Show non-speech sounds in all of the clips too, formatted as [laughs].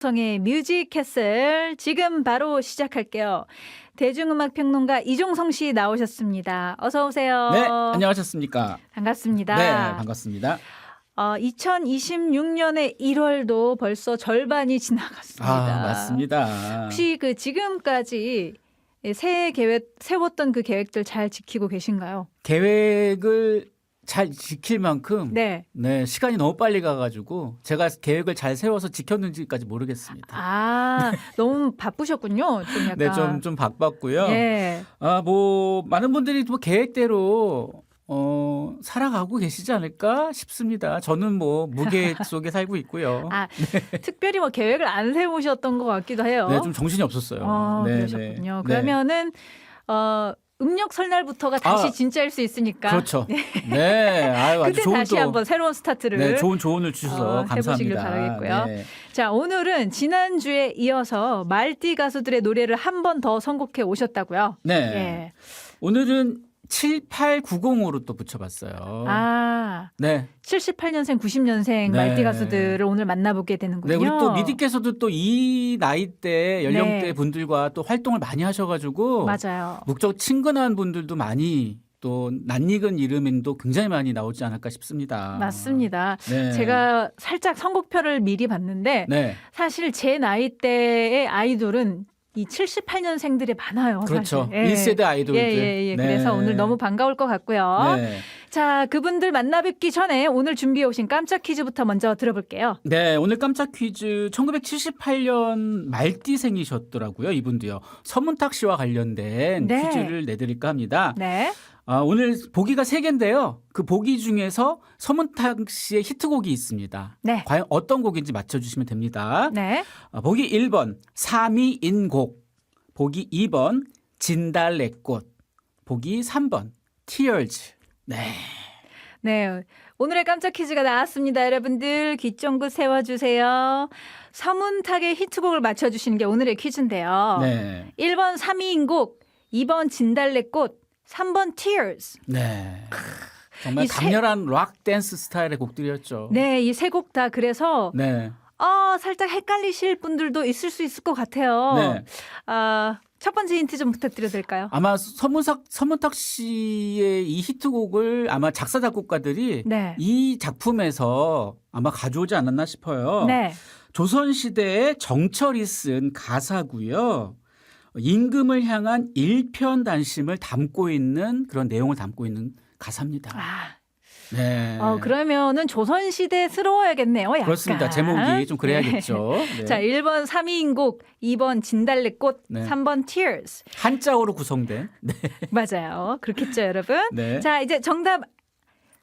성의 뮤직 캐슬 지금 바로 시작할게요. 대중음악 평론가 이종성 씨 나오셨습니다. 어서 오세요. 네, 안녕하셨습니까? 반갑습니다. 네, 반갑습니다. 어, 2026년의 1월도 벌써 절반이 지나갔습니다. 아, 맞습니다. 혹시 그 지금까지 새해 계획 세웠던 그 계획들 잘 지키고 계신가요? 계획을 잘 지킬 만큼 네. 네. 시간이 너무 빨리 가가지고 제가 계획을 잘 세워서 지켰는지까지 모르겠습니다. 아, 너무 바쁘셨군요. 좀 약간. 네, 좀 좀 바빴고요. 예. 아, 뭐 많은 분들이 뭐 계획대로 어, 살아가고 계시지 않을까 싶습니다. 저는 뭐 무계획 [laughs] 속에 살고 있고요. 아, 특별히 뭐 계획을 안 세우셨던 것 같기도 해요. 네, 좀 정신이 없었어요. 어, 네, 그러셨군요. 네. 그러면은 어, 음력 설날부터가 다시 아, 진짜일 수 있으니까. 그렇죠. [laughs] 네, 아유, 아주 그때 좋은 다시 또 한번 새로운 스타트를 네, 좋은 조언을 주셔서 어, 해보시길 감사합니다. 바라겠고요. 네. 자, 오늘은 지난주에 이어서 말띠 가수들의 노래를 한 번 더 선곡해 오셨다고요. 네. 예. 오늘은 7890으로 또 붙여봤어요. 아, 네. 78년생, 90년생 네. 말띠 가수들을 오늘 만나보게 되는군요. 네, 우리 또 미디께서도 또 이 나이대 연령대 네. 분들과 또 활동을 많이 하셔가지고 맞아요. 목적 친근한 분들도 많이 또 낯익은 이름도 굉장히 많이 나오지 않을까 싶습니다. 맞습니다. 네. 제가 살짝 선곡표를 미리 봤는데 네 사실 제 나이대의 아이돌은 이 78년생들이 많아요. 그렇죠. 사실. 예. 1세대 아이돌들. 예, 예, 예. 네. 그래서 오늘 너무 반가울 것 같고요. 네. 자, 그분들 만나 뵙기 전에 오늘 준비해 오신 깜짝 퀴즈부터 먼저 들어볼게요. 네, 오늘 깜짝 퀴즈 1978년 말띠생이셨더라고요. 이분도요. 서문탁 씨와 관련된 네. 퀴즈를 내드릴까 합니다. 네. 아, 오늘 보기가 세 개인데요. 그 보기 중에서 서문탁 씨의 히트곡이 있습니다. 네. 과연 어떤 곡인지 맞춰주시면 됩니다. 네. 아, 보기 1번 삼이인곡, 보기 2번 진달래꽃, 보기 3번 Tears. 네. 네. 오늘의 깜짝 퀴즈가 나왔습니다. 여러분들 귀 쫑긋 세워주세요. 서문탁의 히트곡을 맞춰주시는 게 오늘의 퀴즈인데요. 네. 1번 3위인 곡, 2번 진달래꽃, 3번 Tears. 네. 정말 이 세- 강렬한 락 댄스 스타일의 곡들이었죠. 네, 이 세 곡 다 그래서 네. 아, 살짝 헷갈리실 분들도 있을 수 있을 것 같아요. 네. 아, 첫 번째 힌트 좀 부탁드려도 될까요? 아마 서문석 서문탁 씨의 이 히트곡을 아마 작사 작곡가들이 네. 이 작품에서 아마 가져오지 않았나 싶어요. 네. 조선 시대의 정철이 쓴 가사고요. 임금을 향한 일편단심을 담고 있는 그런 내용을 담고 있는 가사입니다. 아, 네. 어, 그러면은 조선시대스러워야겠네요. 약간. 그렇습니다. 제목이 좀 그래야겠죠. 네. 네. [laughs] 자, 1번 3위인곡, 2번 진달래꽃, 네. 3번 Tears. 한자어로 구성된. 네. [laughs] 맞아요. 그렇겠죠, 여러분? 네. 자, 이제 정답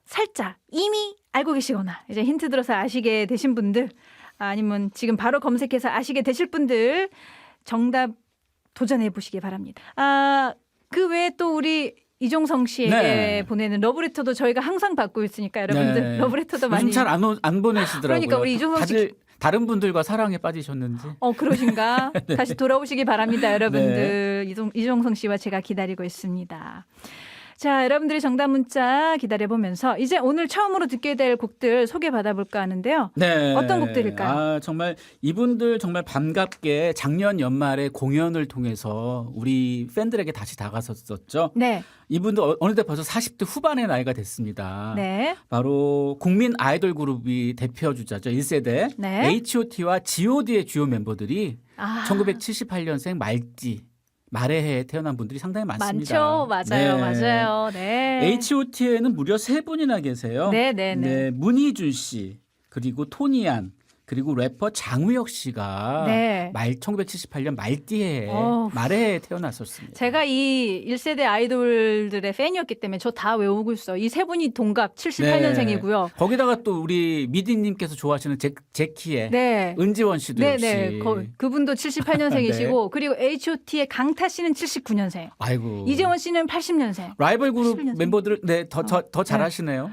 살짝 이미 알고 계시거나 이제 힌트 들어서 아시게 되신 분들 아니면 지금 바로 검색해서 아시게 되실 분들 정답 도전해 보시기 바랍니다. 아, 그 외에 또 우리 이종성 씨에게 네. 보내는 러브레터도 저희가 항상 받고 있으니까 여러분들 네. 러브레터도 많이 요즘 잘안 안 보내시더라고요. 그러니까 우리 이종석 씨- 다른 분들과 사랑에 빠지셨는지. 어 그러신가? [laughs] 네. 다시 돌아오시기 바랍니다, 여러분들. 이종, 이종성 씨와 제가 기다리고 있습니다. 자, 여러분들의 정답 문자 기다려 보면서 이제 오늘 처음으로 듣게 될 곡들 소개 받아볼까 하는데요. 네. 어떤 곡들일까요? 아, 정말 이분들 정말 반갑게 작년 연말에 공연을 통해서 우리 팬들에게 다시 다가섰었죠. 네, 이분들 어- 어느새 벌써 40대 후반의 나이가 됐습니다. 네, 바로 국민 아이돌 그룹이 대표 주자죠. 1세대 네. H.O.T.와 G.O.D의 주요 멤버들이 아, 1978년생 말띠 말의 해에 태어난 분들이 상당히 많습니다. 많죠, 맞아요, 네. 맞아요. 네, H.O.T.에는 무려 세 분이나 계세요. 네, 네, 네. 문희준 씨 그리고 토니안 그리고 래퍼 장우혁 씨가 네. 말 1978년 말띠에 어우. 말에 태어났었습니다. 제가 이 1세대 아이돌들의 팬이었기 때문에 저 다 외우고 있어요. 이 세 분이 동갑 78년생이고요. 거기다가 또 우리 미디님께서 좋아하시는 제, 제키의 네. 은지원 씨도 네, 네. 거, 그분도 78년생이시고 [laughs] 네. 그리고 H.O.T의 강타 씨는 79년생. 아이고 이재원 씨는 80년생. 라이벌 그룹 81년생. 멤버들 네더 더, 더 네. 잘하시네요.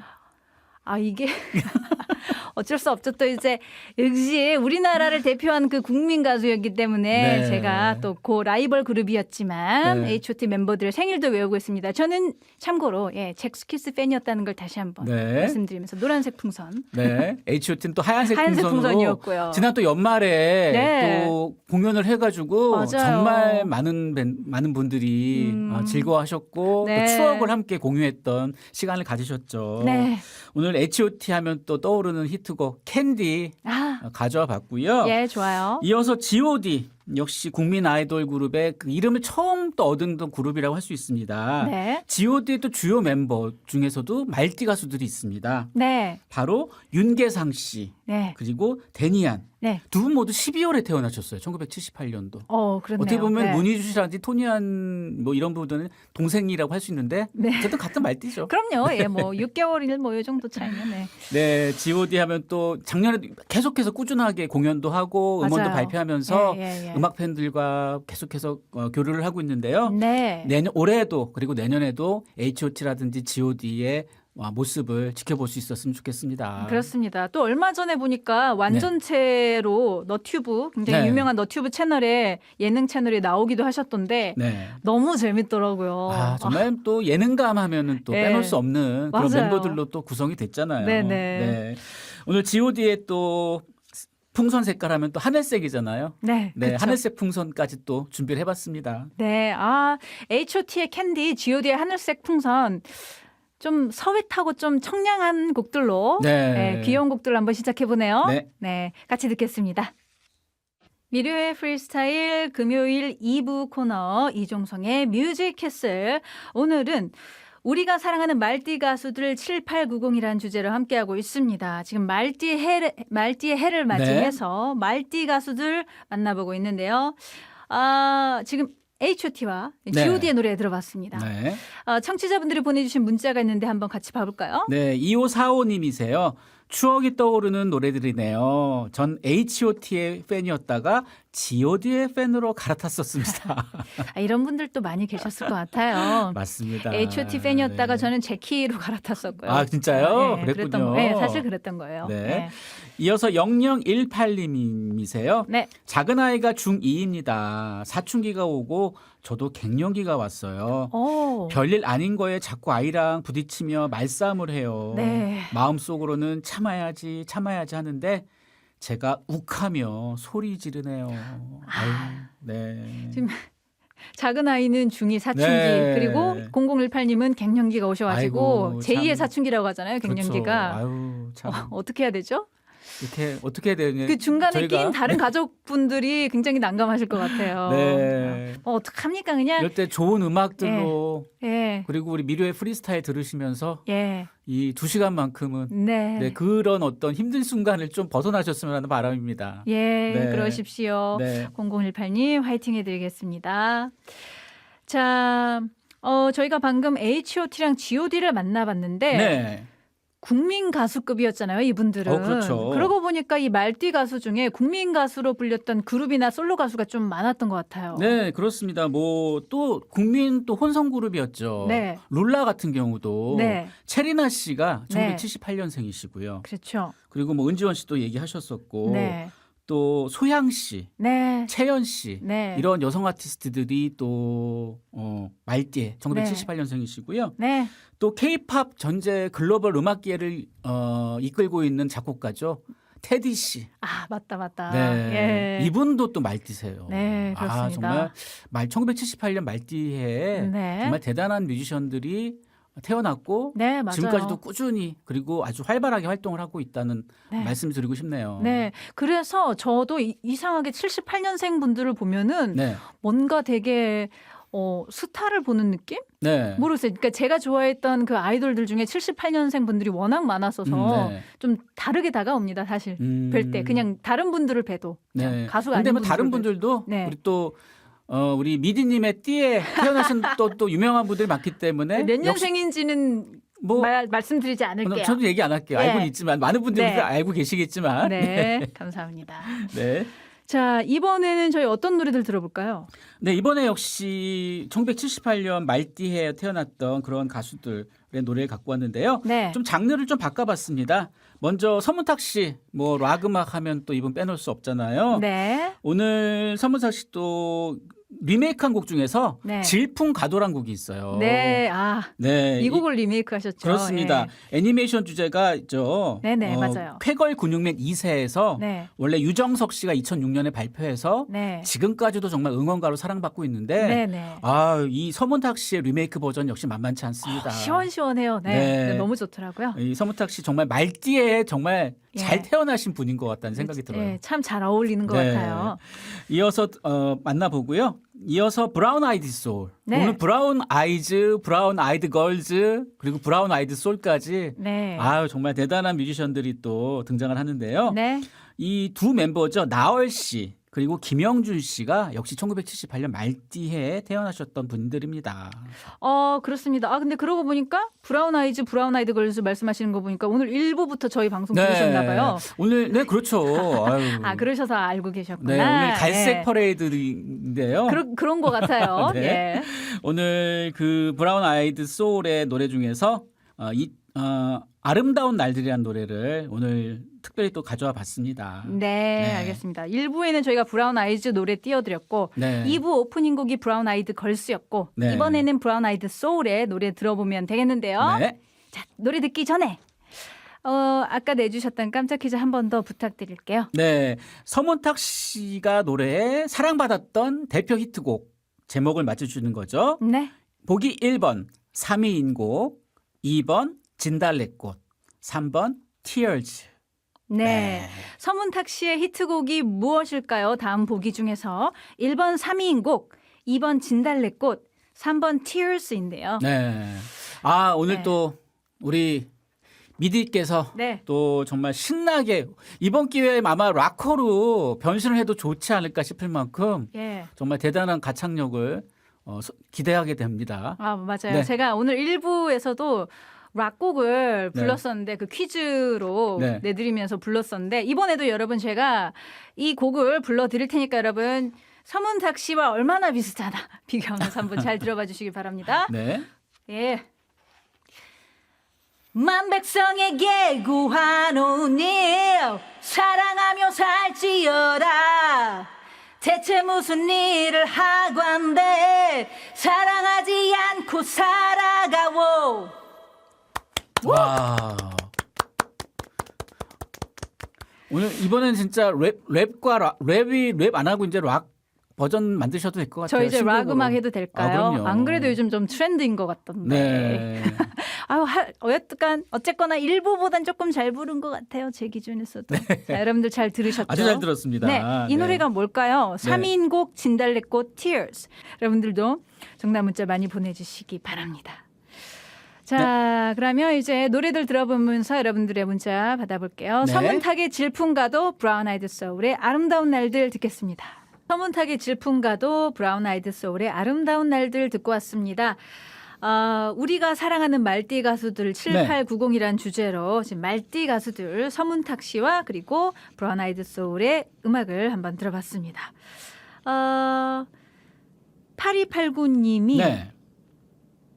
아 이게 [laughs] 어쩔 수 없죠. 또 이제 역시 우리나라를 대표한 그 국민 가수였기 때문에 네. 제가 또 그 라이벌 그룹이었지만 네. H.O.T 멤버들의 생일도 외우고 있습니다. 저는 참고로 예 잭스키스 팬이었다는 걸 다시 한번 네. 말씀드리면서 노란색 풍선 네. H.O.T는 또 하얀색, [laughs] 하얀색 풍선으로 풍선이었고요. 지난 또 연말에 네. 또 공연을 해가지고 맞아요. 정말 많은 밴- 많은 분들이 음. 어, 즐거워하셨고 네. 또 추억을 함께 공유했던 시간을 가지셨죠. 네. 오늘 H.O.T 하면 또 떠오르는 히트곡 캔디 아, 어, 가져와 봤고요. 예, 좋아요. 이어서 G.O.D 역시 국민 아이돌 그룹의 그 이름을 처음 또 얻은 또 그룹이라고 할 수 있습니다. 네. G.O.D의 또 주요 멤버 중에서도 말띠 가수들이 있습니다. 네. 바로 윤계상 씨 네. 그리고 데니안 네. 두 분 모두 12월에 태어나셨어요. 1978년도. 어, 그렇네요. 어떻게 보면 네. 문희주 씨라든지 토니안 뭐 이런 분들은 동생이라고 할 수 있는데 네. 어쨌든 같은 말띠죠. [laughs] 그럼요. 예, 뭐 6개월이나 뭐이 정도 차이면 네. 네, G.O.D 하면 또 작년에 계속해서 꾸준하게 공연도 하고 음원도 맞아요. 발표하면서 예, 예, 예. 음악 팬들과 계속해서 어, 교류를 하고 있는데요. 네. 내년 올해도 그리고 내년에도 H.O.T.라든지 G.O.D의 어, 모습을 지켜볼 수 있었으면 좋겠습니다. 그렇습니다. 또 얼마 전에 보니까 완전체로 너튜브 굉장히 네. 유명한 너튜브 채널에 예능 채널에 나오기도 하셨던데 네. 너무 재밌더라고요. 아, 정말 또 예능감 하면은 또 네. 빼놓을 수 없는 그런 맞아요. 멤버들로 또 구성이 됐잖아요. 네네. 네. 오늘 G.O.D의 또 풍선 색깔 하면 또 하늘색이잖아요. 네, 네, 그쵸. 하늘색 풍선까지 또 준비를 해봤습니다. 네, 아 H.O.T의 캔디, G.O.D의 하늘색 풍선 좀 서윗하고 좀 청량한 곡들로 네. 네, 귀여운 곡들 한번 시작해 보네요. 네. 네, 같이 듣겠습니다. 미료의 프리스타일 금요일 2부 코너 이종성의 뮤직 캐슬 오늘은 우리가 사랑하는 말띠 가수들 7890이라는 주제로 함께하고 있습니다. 지금 말띠 해 말띠의 해를 맞이해서 말띠 가수들 만나보고 있는데요. 아, 지금 H.O.T와 네. G.O.D의 노래 들어봤습니다. 네. 어, 청취자분들이 보내주신 문자가 있는데 한번 같이 봐볼까요? 네, 2545님이세요. 추억이 떠오르는 노래들이네요. 전 H.O.T의 팬이었다가 G.O.D의 팬으로 갈아탔었습니다. 아, 이런 분들도 많이 계셨을 것 같아요. 맞습니다. H.O.T 팬이었다가 네. 저는 제키로 갈아탔었고요. 아, 진짜요? 네, 그랬군요. 그랬던 거, 네, 사실 그랬던 거예요. 네. 네. 이어서 0018님이세요. 네. 작은 아이가 중2입니다. 사춘기가 오고 저도 갱년기가 왔어요. 오. 별일 아닌 거에 자꾸 아이랑 부딪히며 말싸움을 해요. 네. 마음속으로는 참아야지 참아야지 하는데 제가 욱하며 소리 지르네요. 아유, 네. 지금 [laughs] 작은 아이는 중2 사춘기 네. 그리고 0018님은 갱년기가 오셔가지고 아이고, 제2의 참. 사춘기라고 하잖아요. 갱년기가 그렇죠. 아유, 참. 어, 어떻게 해야 되죠? 이렇게 어떻게 해야 되냐? 그 중간에 네. 저희가- 낀 다른 가족분들이 굉장히 난감하실 것 같아요. 네. 어, 어떡합니까 그냥 이럴 때 좋은 음악들로 예 그리고 우리 미료의 프리스타일 들으시면서 예. 이 두 시간만큼은 네. 네, 그런 어떤 힘든 순간을 좀 벗어나셨으면 하는 바람입니다. 예, 네. 그러십시오. 네. 0018님 화이팅 해드리겠습니다. 자, 어, 저희가 방금 H.O.T.랑 G.O.D를 만나봤는데 네. 국민 가수급이었잖아요, 이분들은. 어, 그렇죠. 그러고 보니까 이 말띠 가수 중에 국민 가수로 불렸던 그룹이나 솔로 가수가 좀 많았던 것 같아요. 네, 그렇습니다. 뭐 또 국민 또 혼성 그룹이었죠. 네. 룰라 같은 경우도 네, 체리나 씨가 네. 1978년생이시고요. 그렇죠. 그리고 뭐 은지원 씨도 얘기하셨었고 네, 또 소양 씨, 네, 채연 씨 네, 이런 여성 아티스트들이 또 어, 말띠에 1978년생이시고요. 네, 또 케이팝 전체 글로벌 음악계를 어, 이끌고 있는 작곡가죠. 테디 씨. 아 맞다 맞다. 네. 예. 이분도 또 말띠세요. 네, 아, 그렇습니다. 정말 말 1978년 말띠에 네, 정말 대단한 뮤지션들이 태어났고 네. 지금까지도 꾸준히 그리고 아주 활발하게 활동을 하고 있다는 네. 말씀 드리고 싶네요. 네, 그래서 저도 이, 이상하게 78년생 분들을 보면은 네. 뭔가 되게 어, 스타를 보는 느낌? 네. 모르겠어요. 그러니까 제가 좋아했던 그 아이돌들 중에 78년생 분들이 워낙 많았어서 음, 네. 좀 다르게 다가옵니다. 사실 음, 뵐때 그냥 다른 분들을 봬도 그냥 네. 가수가 아닌 뭐 다른 분들을 분들도 네. 우리 또 어, 우리 미디님의 띠에 태어나신 [laughs] 또, 또 유명한 분들이 많기 때문에. 몇 네? 역시 년생인지는 뭐 말, 말씀드리지 않을게요. 저도 얘기 안 할게요. 네. 알고는 있지만 많은 분들이 네. 알고 계시겠지만 네, 감사합니다. [laughs] 네. 자, 이번에는 저희 어떤 노래들 들어볼까요? 네, 이번에 역시 1978년 말띠해에 태어났던 그런 가수들의 노래를 갖고 왔는데요. 네. 좀 장르를 좀 바꿔봤습니다. 먼저 서문탁 씨, 뭐 락 음악 하면 또 이분 빼놓을 수 없잖아요. 네. 오늘 서문탁 씨또 리메이크한 곡 중에서 네. 질풍 가도란 곡이 있어요. 네. 아, 네, 이 곡을 리메이크 하셨죠. 그렇습니다. 예. 애니메이션 주제가 있죠. 네네, 맞아요. 쾌걸 근육맨 2세에서 네. 원래 유정석 씨가 2006년에 발표해서 네. 지금까지도 정말 응원가로 사랑받고 있는데 네, 네. 아, 이 서문탁 씨의 리메이크 버전 역시 만만치 않습니다. 시원시원해요. 네. 네. 네, 너무 좋더라고요. 이 서문탁 씨 정말 말띠에 정말 예. 잘 태어나신 분인 것 같다는 생각이 들어요. 네, 참잘 어울리는 것 네. 같아요. 이어서 어, 만나보고요. 이어서 브라운 아이드 소울. 네. 오늘 브라운 아이즈, 브라운 아이드 걸즈, 그리고 브라운 아이드 소울까지 네. 아유 정말 대단한 뮤지션들이 또 등장을 하는데요. 네. 이두 멤버죠. 나얼 씨 그리고 김영준 씨가 역시 1978년 말띠해에 태어나셨던 분들입니다. 어, 그렇습니다. 아, 근데 그러고 보니까 브라운 아이즈, 브라운 아이드 걸즈 말씀하시는 거 보니까 오늘 1부부터 저희 방송 들으셨나 봐요. 오늘 네 그렇죠. 아유. [laughs] 아, 그러셔서 알고 계셨구나. 네 오늘 갈색 네. 퍼레이드인데요. 그런 그런 것 같아요. [laughs] 네. 예. 오늘 그 브라운 아이드 소울의 노래 중에서 어, 이 어, 아름다운 날들이란 노래를 오늘 특별히 또 가져와 봤습니다. 네, 네. 알겠습니다. 1부에는 저희가 브라운 아이즈 노래 띄워드렸고 네. 2부 오프닝 곡이 브라운 아이드 걸스였고 네. 이번에는 브라운 아이드 소울의 노래 들어보면 되겠는데요. 네. 자, 노래 듣기 전에 어, 아까 내주셨던 깜짝 퀴즈 한 번 더 부탁드릴게요. 네. 서문탁 씨가 노래에 사랑받았던 대표 히트곡 제목을 맞춰주는 거죠. 네. 보기 1번 3위인 곡, 2번 진달래꽃, 3번 Tears. 네. 서문탁 씨의 히트곡이 무엇일까요? 다음 보기 중에서 1번 3위인 곡, 2번 진달래꽃, 3번 Tears인데요. 네. 아, 오늘 네. 또 우리 미디께서 네. 또 정말 신나게 이번 기회에 아마 락커로 변신을 해도 좋지 않을까 싶을 만큼 예. 정말 대단한 가창력을 어, 소- 기대하게 됩니다. 아, 맞아요. 네. 제가 오늘 1부에서도 락곡을 네. 불렀었는데 그 퀴즈로 네. 내드리면서 불렀었는데 이번에도 여러분 제가 이 곡을 불러드릴 테니까 여러분 서문탁 씨와 얼마나 비슷하나 [laughs] 비교하면서 한번 잘 들어봐 주시기 바랍니다. 네. 예. 만백성에게 구하노니 사랑하며 살지어라 대체 무슨 일을 하고 한데 사랑하지 않고 살아가오 와. 오늘 이번엔 진짜 랩 랩과 락, 랩이 랩 안 하고 이제 락 버전 만드셔도 될 것 같아요. 저 이제 락. 음악 해도 될까요? 아. 안 그래도 요즘 좀 트렌드인 것 같던데. 네. [laughs] 아유, 하, 어쨌건 어쨌거나 일부보단 조금 잘 부른 것 같아요. 제 기준에서도. 자, 여러분들 잘 들으셨죠? 네. 아주 잘 들었습니다. 네, 이 노래가 뭘까요? 네. 3인 곡 진달래꽃 Tears. 여러분들도 정답 문자 많이 보내주시기 바랍니다. 자, 네. 그러면 이제 노래들 들어보면서 여러분들의 문자 받아볼게요. 네. 서문탁의 질풍가도 브라운 아이드 소울의 아름다운 날들 듣겠습니다. 서문탁의 질풍가도 브라운 아이드 소울의 아름다운 날들 듣고 왔습니다. 어, 우리가 사랑하는 말띠 가수들 네. 7890이란 주제로 지금 말띠 가수들 서문탁 씨와 그리고 브라운 아이드 소울의 음악을 한번 들어봤습니다. 어, 8289님이 네.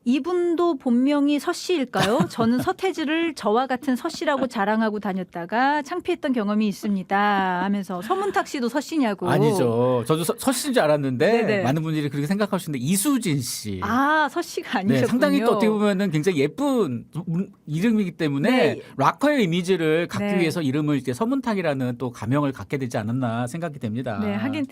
이분도 본명이 서 씨일까요? 저는 서태지를 저와 같은 서 씨라고 자랑하고 다녔다가 창피했던 경험이 있습니다. 하면서 서문탁 씨도 서 씨냐고. 아니죠. 저도 서, 서 씨인 줄 알았는데 네네. 많은 분들이 그렇게 생각하시는데 이수진 씨. 아, 서 씨가 아니셨군요. 네, 상당히 또 어떻게 보면은 굉장히 예쁜 음, 이름이기 때문에 네. 락커의 이미지를 갖기 네. 위해서 이름을 이렇게 서문탁이라는 또 가명을 갖게 되지 않았나 생각이 됩니다. 네, 하긴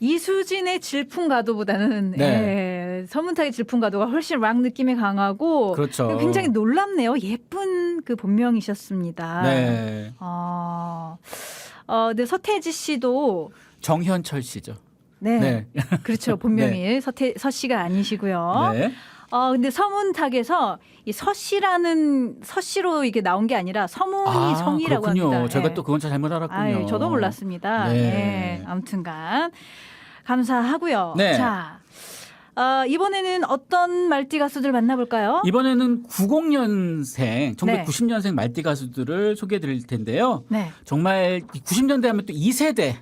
이수진의 질풍 가도보다는 네. 예, 서문탁의 질풍 가도가 훨씬 락 느낌이 강하고 그렇죠. 굉장히 놀랍네요. 예쁜 그 본명이셨습니다. 네. 어, 어, 근데 서태지 씨도 정현철 씨죠. 네, 네. 그렇죠. [laughs] 본명이 서태 서 씨가 아니시고요. 네. 어, 근데 서문탁에서 이 서 씨라는 서 씨로 이게 나온 게 아니라 서문이 성이라고 그렇군요. 합니다. 저희가 예. 또 그건 잘 잘못 알았군요. 아유, 저도 몰랐습니다. 네. 네. 아무튼간 감사하고요. 네. 자, 어, 이번에는 어떤 말띠 가수들 만나볼까요? 이번에는 90년생, 1990년생 네. 말띠 가수들을 소개해 드릴 텐데요. 네. 정말 90년대 하면 또 2세대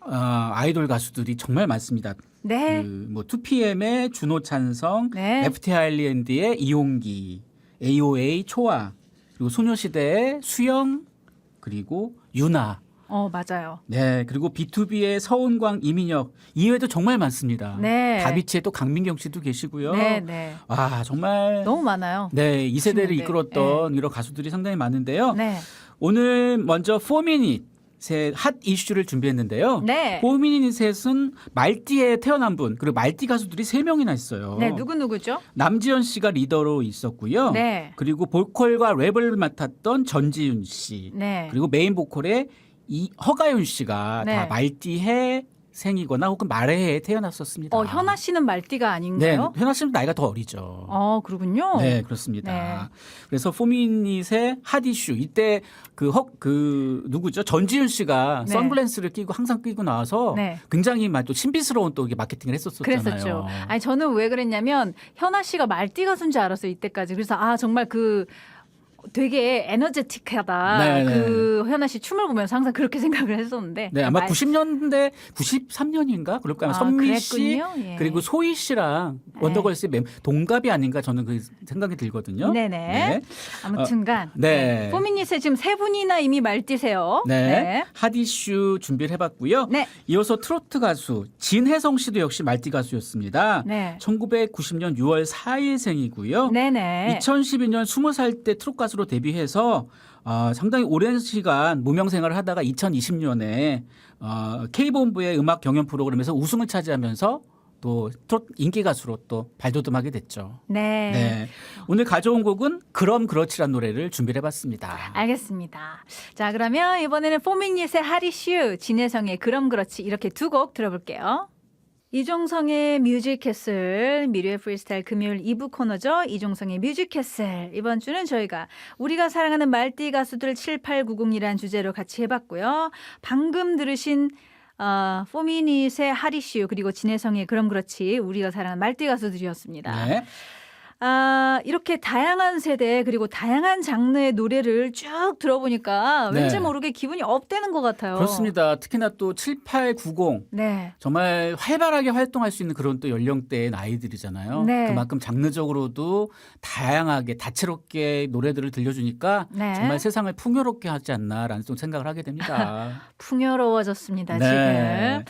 어, 아이돌 가수들이 정말 많습니다. 네. 그뭐 2PM의 준호 찬성, 네. FT 아일랜드의 이용기, AOA 초아, 그리고 소녀시대의 수영, 그리고 유나. 어, 맞아요. 네, 그리고 B2B의 서은광, 이민혁 이외에도 정말 많습니다. 네. 다비치의 또 강민경 씨도 계시고요. 네, 네. 와 정말 너무 많아요. 네, 이 세대를 신인들. 이끌었던 이런 가수들이 상당히 많은데요. 네. 오늘 먼저 4미닛의 핫 이슈를 준비했는데요. 네. 4미닛은 말띠에 태어난 분, 그리고 말띠 가수들이 세 명이나 있어요. 네, 누구 누구죠? 남지현 씨가 리더로 있었고요. 네. 그리고 보컬과 랩을 맡았던 전지윤 씨. 네. 그리고 메인 보컬의 이 허가윤 씨가 네. 다 말띠해 생이거나 혹은 말해에 태어났었습니다. 어, 현아 씨는 말띠가 네, 아닌가요? 현아 씨는 나이가 더 어리죠. 어, 그렇군요. 네, 그렇습니다. 네. 그래서 포미닛의 핫 이슈 이때 그헉그 누구죠? 전지윤 씨가 네. 선글라스를 끼고 항상 끼고 나와서 네. 굉장히 막또 신비스러운 또 이게 마케팅을 했었었잖아요. 그랬었죠. 아니 저는 왜 그랬냐면 현아 씨가 말띠 가수인 줄 알았어요 이때까지. 그래서 아 정말 그 되게 에너제틱하다. 네, 네. 그 현아 씨 춤을 보면서 항상 그렇게 [laughs] 생각을 했었는데. 네, 아마 말- 90년대 93년인가 그럴 거예요. 아, 선미 씨 그랬군요. 예. 그리고 소희 씨랑 네. 원더걸스의 멤- 동갑이 아닌가 저는 그 생각이 들거든요. 네네. 아무튼간 네. 포미닛에 지금 세 분이나 이미 말띠세요. 네. 핫 이슈 준비를 해봤고요. 네. 이어서 트로트 가수 진혜성 씨도 역시 말띠 가수였습니다. 네. 1990년 6월 4일생이고요. 네네. 2012년 20살 때 트롯 가수 로 데뷔해서 어, 상당히 오랜 시간 무명 생활을 하다가 2020년에 어, K본부의 음악 경연 프로그램에서 우승을 차지하면서 또 트롯 인기 가수로 또 발돋움하게 됐죠. 네. 네. 오늘 가져온 곡은 그럼 그렇지란 노래를 준비를 해봤습니다. 알겠습니다. 자, 그러면 이번에는 포미닛의 하리슈, 진혜성의 그럼 그렇지 이렇게 두 곡 들어볼게요. 이종성의 뮤직캐슬, 미래의 프리스타일 금요일 2부 코너죠. 이종성의 뮤직캐슬. 이번 주는 저희가 우리가 사랑하는 말띠 가수들 7890이라는 주제로 같이 해봤고요. 방금 들으신 어, 포미닛의 하리슈 그리고 진혜성의 그럼 그렇지 우리가 사랑하는 말띠 가수들이었습니다. 네. 아, 이렇게 다양한 세대 그리고 다양한 장르의 노래를 쭉 들어보니까 네. 왠지 모르게 기분이 업되는 것 같아요. 그렇습니다. 특히나 또 7890 네. 정말 활발하게 활동할 수 있는 그런 또 연령대의 나이들이잖아요. 네. 그만큼 장르적으로도 다양하게 다채롭게 노래들을 들려주니까 네. 정말 세상을 풍요롭게 하지 않나라는 좀 생각을 하게 됩니다. [laughs] 풍요로워졌습니다, 네. 지금.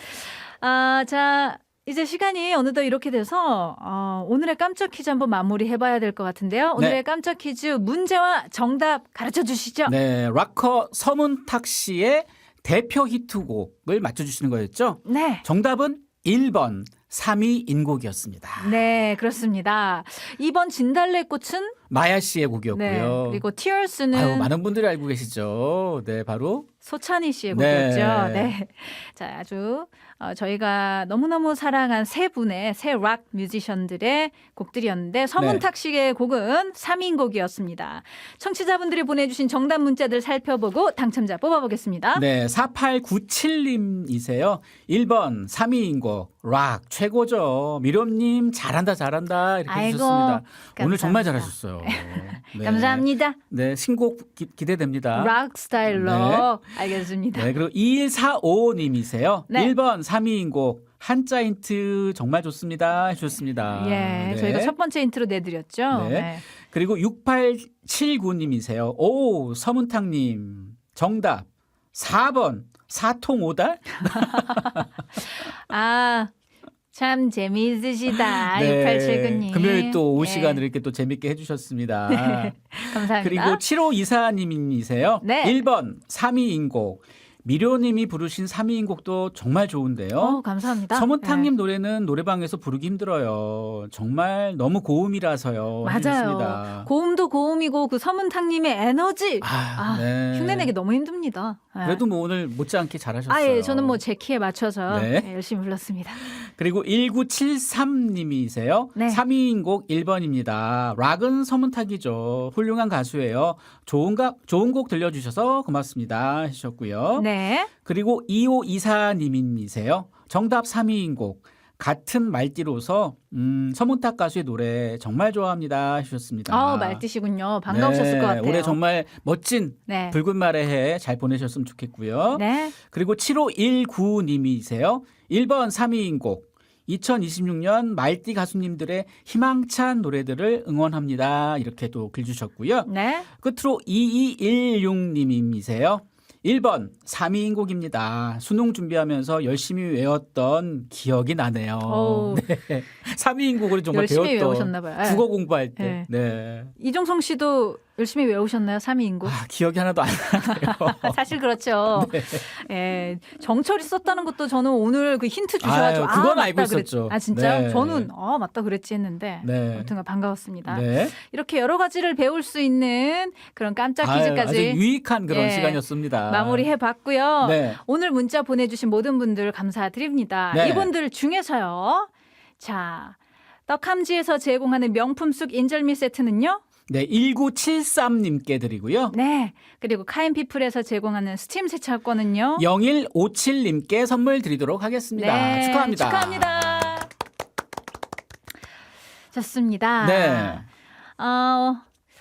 아, 자. 이제 시간이 어느덧 이렇게 돼서 어, 오늘의 깜짝 퀴즈 한번 마무리 해봐야 될 것 같은데요. 오늘의 네. 깜짝 퀴즈 문제와 정답 가르쳐 주시죠. 네, 락커 서문탁 씨의 대표 히트곡을 맞춰주시는 거였죠. 네. 정답은 1번 3위 인곡이었습니다. 네, 그렇습니다. 이번 진달래꽃은 마야 씨의 곡이었고요. 네, 그리고 티얼스는 아유, 많은 분들이 알고 계시죠. 네, 바로 소찬희 씨의 네. 곡이었죠. 네. [laughs] 자, 아주 어, 저희가 너무너무 사랑한 세 분의 새락 뮤지션들의 곡들이었는데 서문탁 네. 씨의 곡은 3인 곡이었습니다. 청취자분들이 보내주신 정답 문자들 살펴보고 당첨자 뽑아보겠습니다. 네, 4897님이세요. 1번 3위인 곡, 락 최고죠. 미련님 잘한다 잘한다 이렇게 아이고, 해주셨습니다. 오늘 정말 [laughs] 감사합니다. 잘하셨어요. 네. 감사합니다. 네, 신곡 기, 기대됩니다. 락 스타일로 알겠습니다. 네, 그리고 2145님이세요. 네. 1번 3위인 곡 한자 힌트 정말 좋습니다. 해주셨습니다. 예, 네. 저희가 첫 번째 인트로 내드렸죠. 네. 네. 그리고 6879님이세요. 오, 서문탁님. 정답. 4번. 사통 오달? [laughs] 아, 참 재미있으시다. 6879님. 금요일 또 오후 예, 시간을 이렇게 또 재밌게 해주셨습니다. [laughs] 감사합니다. 그리고 7524님이세요. 네. 1번 3위인 곡. 미료님이 부르신 3위인 곡도 정말 좋은데요. 어, 감사합니다. 서문탁님 네. 노래는 노래방에서 부르기 힘들어요. 정말 너무 고음이라서요. 맞아요. 해주셨습니다. 고음도 고음이고 그 서문탁님의 에너지 아, 아, 네. 흉내내기 너무 힘듭니다. 네. 그래도 뭐 오늘 못지않게 잘하셨어요. 아, 예, 저는 뭐 제 키에 맞춰서 네. 예, 열심히 불렀습니다. 그리고 1973님이세요. 네. 3위인 곡 1번입니다. 락은 서문탁이죠. 훌륭한 가수예요. 좋은, 가, 좋은 곡 들려주셔서 고맙습니다. 하셨고요. 네. 그리고 2524님이세요. 정답 3위인 곡. 같은 말띠로서 음, 서문탁 가수의 노래 정말 좋아합니다 하셨습니다. 아, 말뜻이군요. 반가우셨을 네, 것 같아요. 올해 정말 멋진 네. 붉은 말의 해 잘 보내셨으면 좋겠고요. 네. 그리고 7519님이세요. 1번 3위인 곡. 2026년 말띠 가수님들의 희망찬 노래들을 응원합니다. 이렇게 또 글 주셨고요. 네. 끝으로 2216님이세요. 1번 3위인 곡입니다. 수능 준비하면서 열심히 외웠던 기억이 나네요. [laughs] 네. 3위인 곡을 정말 열심히 배웠던 외우셨나 봐요. 국어 공부할 때. 네. 네. 이종성 씨도 열심히 외우셨나요? 3위인곡? 아, 기억이 하나도 안 나네요. [laughs] 사실 그렇죠. 네. 예, 정철이 썼다는 것도 저는 오늘 그 힌트 주셔가지고 아유, 그건 아, 알고 맞다 그랬- 있었죠. 아 진짜? 네. 저는 아 맞다 그랬지 했는데 네. 아무튼 반가웠습니다. 네. 이렇게 여러 가지를 배울 수 있는 그런 깜짝 아유, 아주 퀴즈까지 유익한 그런 예, 시간이었습니다. 마무리해봤고요. 네. 오늘 문자 보내주신 모든 분들 감사드립니다. 네. 이분들 중에서요. 자, 떡함지에서 제공하는 명품 쑥 인절미 세트는요. 네, 1973님께 드리고요. 네. 그리고 카인피플에서 제공하는 스팀 세차권은요. 0157님께 선물 드리도록 하겠습니다. 네, 축하합니다. 축하합니다. 좋습니다. 네. 어,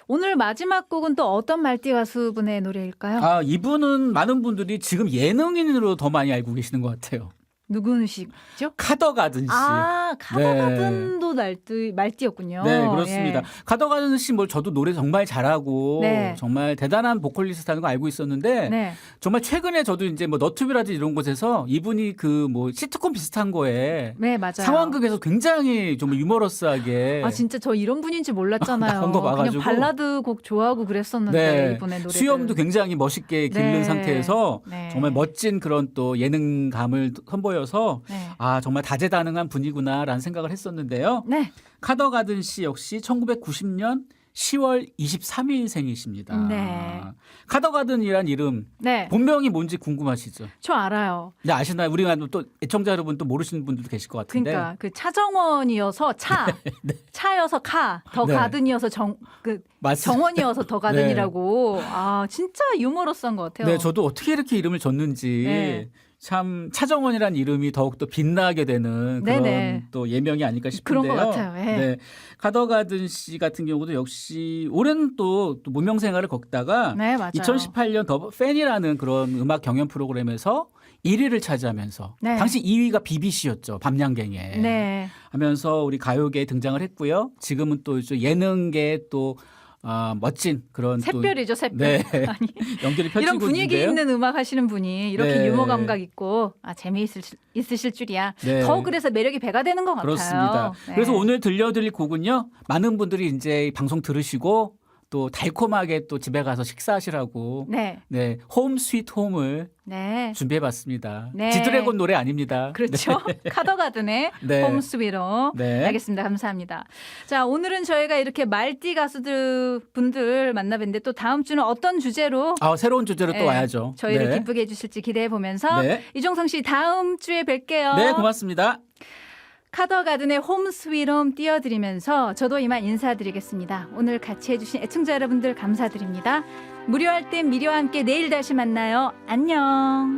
오늘 마지막 곡은 또 어떤 말띠 가수분의 노래일까요? 아, 이분은 많은 분들이 지금 예능인으로 더 많이 알고 계시는 것 같아요. 누구시죠? 카더가든 씨. 아, 카더가든도 말띠, 말띠였군요. 네, 그렇습니다. 예. 카더가든 씨뭐 저도 노래 정말 잘하고 네. 정말 대단한 보컬리스트라는 거 알고 있었는데 네. 정말 최근에 저도 이제 뭐 너튜브라든지 이런 곳에서 이분이 그 뭐 시트콤 비슷한 거에 네, 맞아요. 상황극에서 굉장히 좀 유머러스하게 아, 진짜 저 이런 분인지 몰랐잖아요. 나온 거 봐가지고. 그냥 발라드 곡 좋아하고 그랬었는데 네. 이분의 노래 수염도 굉장히 멋있게 기른 네. 상태에서 네. 정말 멋진 그런 또 예능감을 선보여 서 네. 아 정말 다재다능한 분이구나라는 생각을 했었는데요. 네. 카더 가든 씨 역시 1990년 10월 23일생이십니다. 네. 카더가든이란 이름 네. 본명이 뭔지 궁금하시죠? 저 알아요. 네, 아시나요? 우리가 또 애청자 여러분 또 모르시는 분들도 계실 것 같은데. 그러니까 그 차정원이어서 차, [laughs] 차여서 카, 더 네. 가든이어서 정, 그 맞습니다. 정원이어서 더 가든이라고. 아 진짜 유머러스한 것 같아요. 네, 저도 어떻게 이렇게 이름을 줬는지 네. 참 차정원이라는 이름이 더욱 더 빛나게 되는 그런 네네. 또 예명이 아닐까 싶은데요. 그런 것 같아요. 예. 네, 카더가든 씨 같은 경우도 역시 오랜 또, 또 무명 생활을 걷다가 네 맞아요. 2018년 더 팬이라는 그런 음악 경연 프로그램에서 1위를 차지하면서 네. 당시 2위가 BBC였죠 밤양갱에 네. 하면서 우리 가요계에 등장을 했고요. 지금은 또 이제 예능계에 또 아, 멋진 그런 또 샛별이죠 샛별. 네. [laughs] 아니, [laughs] 연기를 펼치고 이런 분위기 있는데요. 있는 음악 하시는 분이 이렇게 네. 유머 감각 있고 아 재미있을 있으실 줄이야. 네. 더 그래서 매력이 배가 되는 것 같아요. 그렇습니다. 네. 그래서 오늘 들려드릴 곡은요. 많은 분들이 이제 이 방송 들으시고 또 달콤하게 또 집에 가서 식사하시라고 네, 네, 홈 스윗 홈을 네, 준비해 봤습니다. 네. 지드래곤 노래 아닙니다. 그렇죠. [laughs] 카더가든의 네. 홈스위로. 네. 알겠습니다. 감사합니다. 자, 오늘은 저희가 이렇게 말띠 가수들 분들 만나뵀는데 또 다음 주는 어떤 주제로 아, 새로운 주제로 또 네, 와야죠. 저희를 네. 기쁘게 해주실지 기대해 보면서 네. 이종성 씨 다음 주에 뵐게요. 네, 고맙습니다. 카더가든의 홈 스위롬 띄워드리면서 저도 이만 인사드리겠습니다. 오늘 같이 해주신 애청자 여러분들 감사드립니다. 무료할 땐 미료와 함께 내일 다시 만나요. 안녕.